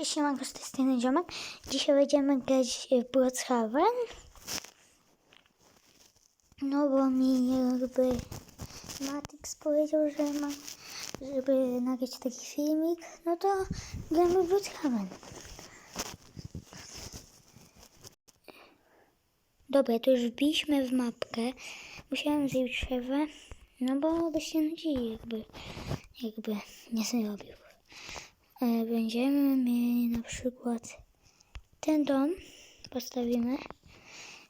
Cześć, siemanko, z tej strony Ziomek. Dzisiaj będziemy grać w Brookhaven. No bo mi jakby Matix powiedział, że mam, żeby nagrać taki filmik, no to gramy w Brookhaven. Dobra, to już wbiliśmy w mapkę. Musiałem zjeść przerwę, no bo by się nudzili jakby, jakby nie zrobił. E, Będziemy mieli na przykład ten dom, postawimy.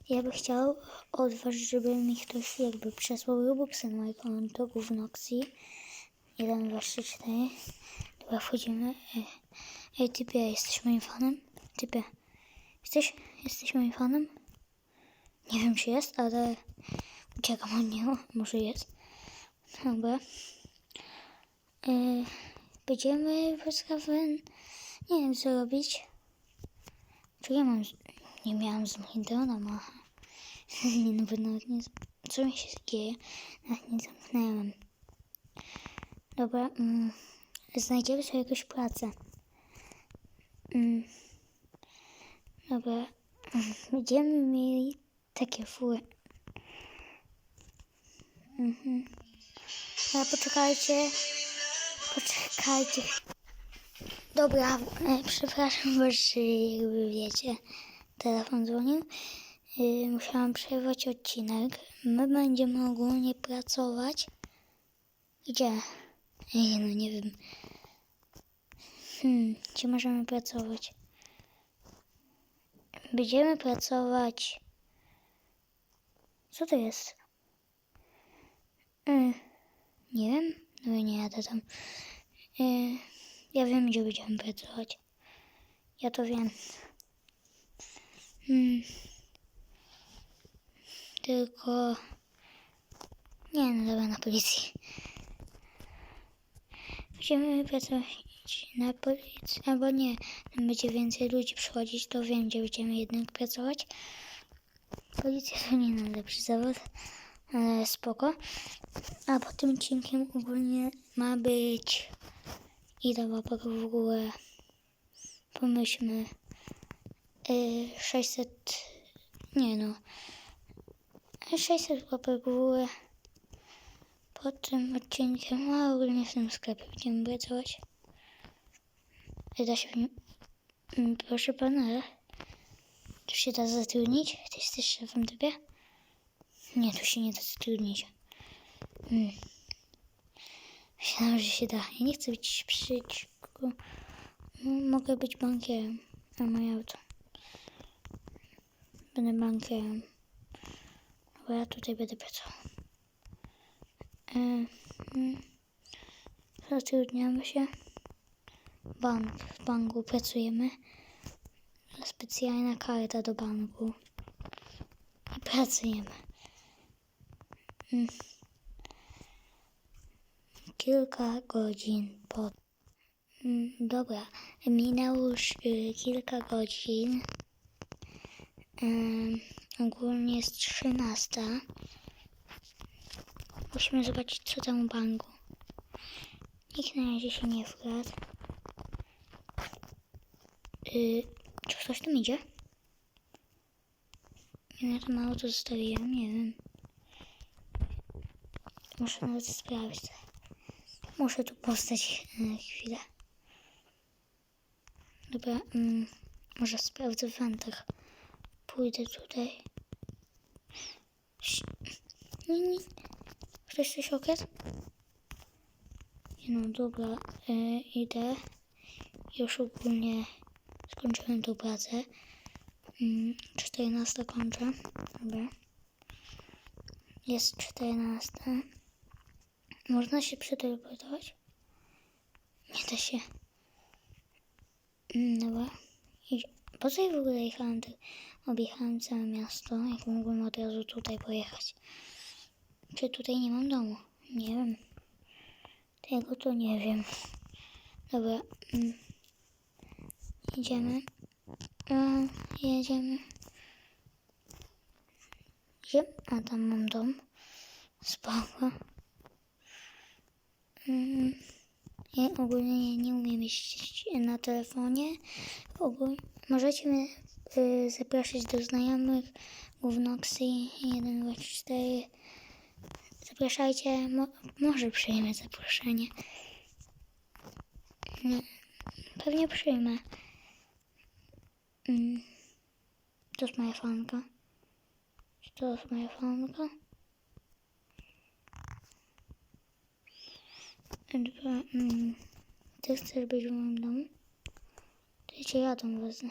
Ja bym chciał od was, żeby mi ktoś jakby przesłał Robuxy na moje konto Gównoxi. 1, 2, 3, 4. Dobra, wchodzimy. Ej, Ej typie, jesteś moim fanem? Typie, jesteś, jesteś moim fanem? Nie wiem, czy jest, ale uciekam od niego. Może jest. Dobra. E, Będziemy Westhaven. Nie wiem co robić. Czy ja mam. Nie miałam z drona macha. nie no, bo nawet nie. Co mi się dzieje? Nawet nie zamknęłam. Dobra. Mm, znajdziemy sobie jakąś pracę. Mm, dobra. Będziemy mieli takie fury. Mhm. Ale poczekajcie. Poczekajcie. Dobra, e, przepraszam że jakby wiecie, telefon dzwonił. E, musiałam przerwać odcinek. My będziemy ogólnie pracować. Gdzie? Ej, no nie wiem. Hmm, gdzie możemy pracować? Będziemy pracować. Co to jest? E, nie wiem. No i nie jadę tam. E, ja wiem, gdzie będziemy pracować. Ja to wiem. Hmm. Tylko... Nie, no dobra, na policji. Będziemy pracować na policji, albo nie. Tam będzie więcej ludzi przychodzić, to wiem, gdzie będziemy jednak pracować. Policja to nie najlepszy zawód, ale spoko. A po tym odcinkiem ogólnie ma być ile łapek w górę. Pomyślmy. Yy, 600. Nie no. 600 łapek w górę. Po tym odcinkiem, a ogólnie w tym sklepie będziemy pracować. Da się. Proszę pana, tu się da zatrudnić? Ty jesteś szefem tobie? Nie, tu się nie da zatrudnić. Hmm. Myślałam, że się da. Ja nie chcę być przyjaciółką. Mogę być bankierem na moje auto. Będę bankierem. Bo ja tutaj będę pracował. E, mm. Zatrudniamy się. Bank. W banku pracujemy. Specjalna karta do banku. I pracujemy. Kilka godzin po. Mm, Dobra, minęło już y, kilka godzin. Ogólnie jest 13. Musimy zobaczyć, co tam w banku. Nikt na razie się nie wkradł. Y, czy ktoś tam idzie? Ja to mało to zostawiłem, nie wiem. Muszę nawet sprawdzić. Muszę tu postać e, chwilę. Dobra, mm, może sprawdzę w wentach. Pójdę tutaj. Ktoś coś? Nie No dobra, e, idę. Już ogólnie skończyłem tą pracę. Mm, 14 kończę. Dobra. Jest 14. Można się przeteleportować? Nie da się. Mm, Dobra. Po co ja w ogóle jechałem? Objechałem całe miasto, jak mogłem od razu tutaj pojechać. Czy tutaj nie mam domu? Nie wiem. Tego to nie wiem. Dobra. Mm. Jedziemy. A, jedziemy. Gdzie? A tam mam dom. Spoko. Mm. Ja ogólnie nie umiem jeździć na telefonie. Ogólnie, możecie mnie y, zapraszać do znajomych Głównoksy 1, 2, 4. Zapraszajcie, mo, może przyjmę zaproszenie. Nie, pewnie przyjmę. Mm. To jest moja fanka. To jest moja fanka? Dwa, mm. Ty chcesz być w moim domu? To ja cię ja tam wezmę.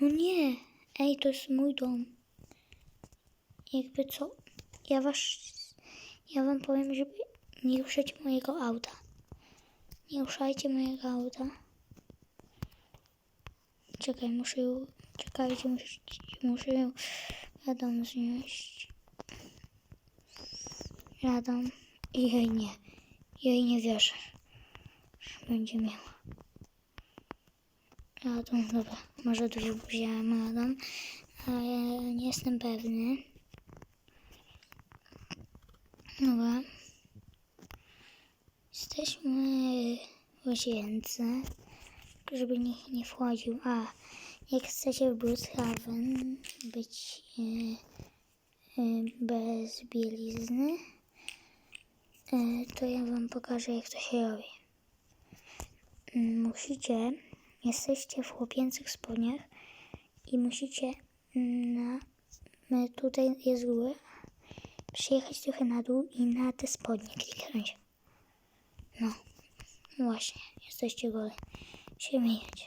No nie! Ej, to jest mój dom. Jakby co? Ja was... Ja wam powiem, żeby nie ruszać mojego auta. Nie ruszajcie mojego auta. Czekaj, muszę ją... Czekajcie, muszę, muszę ją... Radom znieść. Radom. Jej nie. Jej nie wierzę. że Będzie miała. Radom, dobra. Może dużo wziąłem Radom. Ale nie jestem pewny. Dobra. Jesteśmy w łazience, żeby nikt nie wchodził. A, jak chcecie w Bloodhaven być e, e, bez bielizny, to ja wam pokażę, jak to się robi. Mm, Musicie, jesteście w chłopięcych spodniach i musicie na, na tutaj jest góra, przyjechać trochę na dół i na te spodnie kliknąć. No, właśnie, jesteście gole. Się myjecie.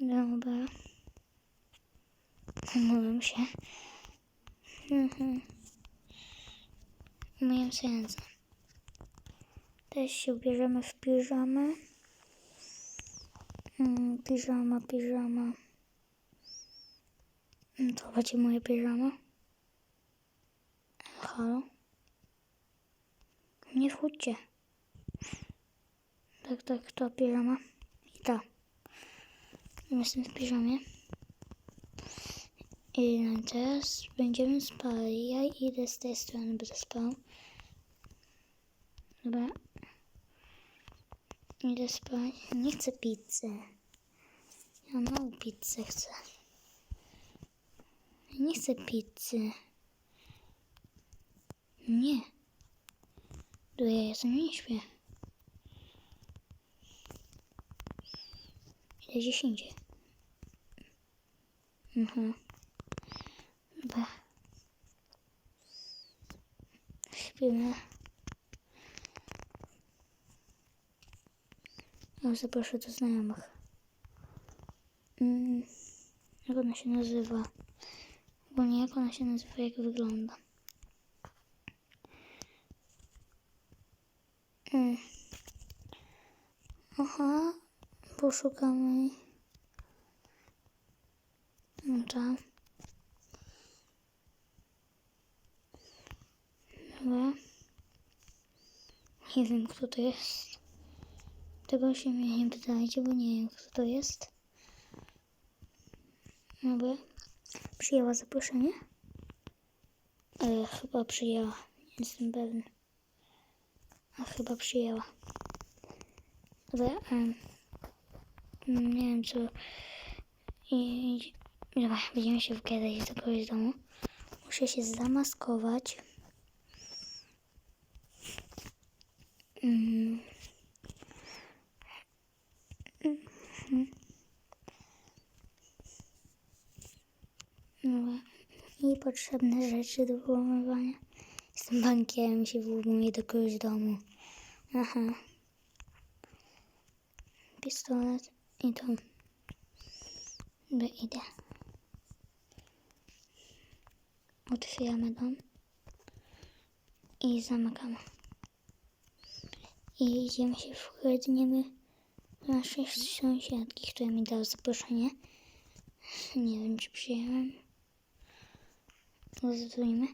Dobra. Umyłem się. Mhm. Umyłem się ręce. Teraz się ubierzemy w piżamę. Mm, piżama, piżama. Mm, To będzie moja piżama. Halo? Nie wchódźcie. Tak, tak, to piżama. I ta. Jestem w piżamie. I teraz będziemy spali. Ja idę z tej strony, będę spał. Dobra. Idę spać. Nie chcę pizzy. Ja małą pizzę chcę. Nie chcę pizzy. Nie. To ja sobie nie śpię. Idę gdzieś indziej. Mhm. Dobra. Śpimy. Ja zaproszę do znajomych. Mm, jak ona się nazywa? Bo nie jak ona się nazywa, jak wygląda. Mm. Aha, poszukamy. No tak. Dobra. Nie wiem, kto to jest. Tego się mnie nie pytajcie, bo nie wiem, kto to jest. Dobra. Przyjęła zaproszenie? E, chyba przyjęła. Nie jestem pewny. A chyba przyjęła. Dobra. em, nie wiem, co... I, dobra, będziemy się wgadać do kogoś domu. Muszę się zamaskować. Mm. Mhm. Dobra. I potrzebne rzeczy do włamywania. Jestem bankierem, się włamuję do kogoś domu. Aha. Pistolet i to. Dobra, idę. Otwieramy dom. I zamykamy. I idziemy się wchodniemy do naszej sąsiadki, która mi dała zaproszenie. Nie wiem, czy przyjęłam. Zadzwonimy.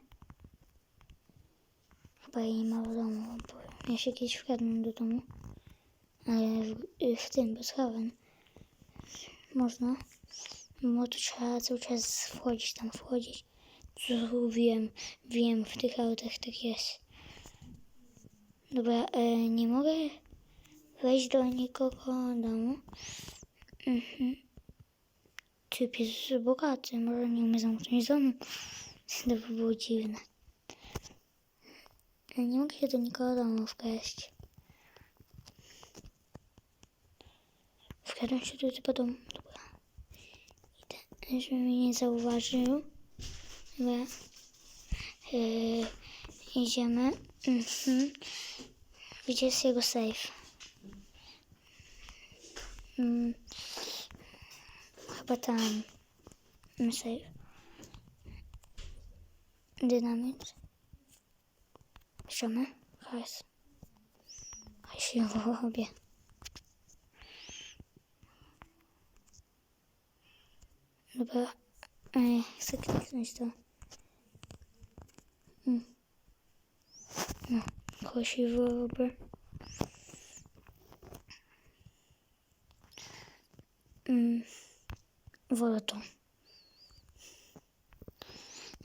Chyba jej nie ma w domu, bo ja się kiedyś wkradłem do domu. Ale w, w tym, bez hawen. Można. Bo to trzeba cały czas wchodzić, tam wchodzić. Co wiem, wiem, w tych autach tak jest. Dobra, e, nie mogę wejść do nikogo domu. Mhm. Typ jest bogaty, może nie umie zamknąć domu. To by było dziwne. Nie mogę się do nikogo domu wkraść. Wkradłem się do typa domu. Dobra. Idę, żeby mnie nie zauważył. Dobra. E, idziemy. Mhm. Gdzie jest jego safe? Mm. Chyba tam. Mm, Safe. Dynamit. Bierzemy. Hajs. Hajs się robię. Dobra. Ej, chcę kliknąć to. Mm. No, krasiwo robię. Mm. Wolę to.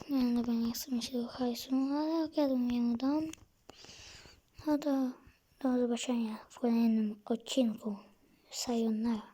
Nie, dobra, nie chcę mi się do hajsu, ale okradłem dom. No to do zobaczenia w kolejnym odcinku. Sayonara.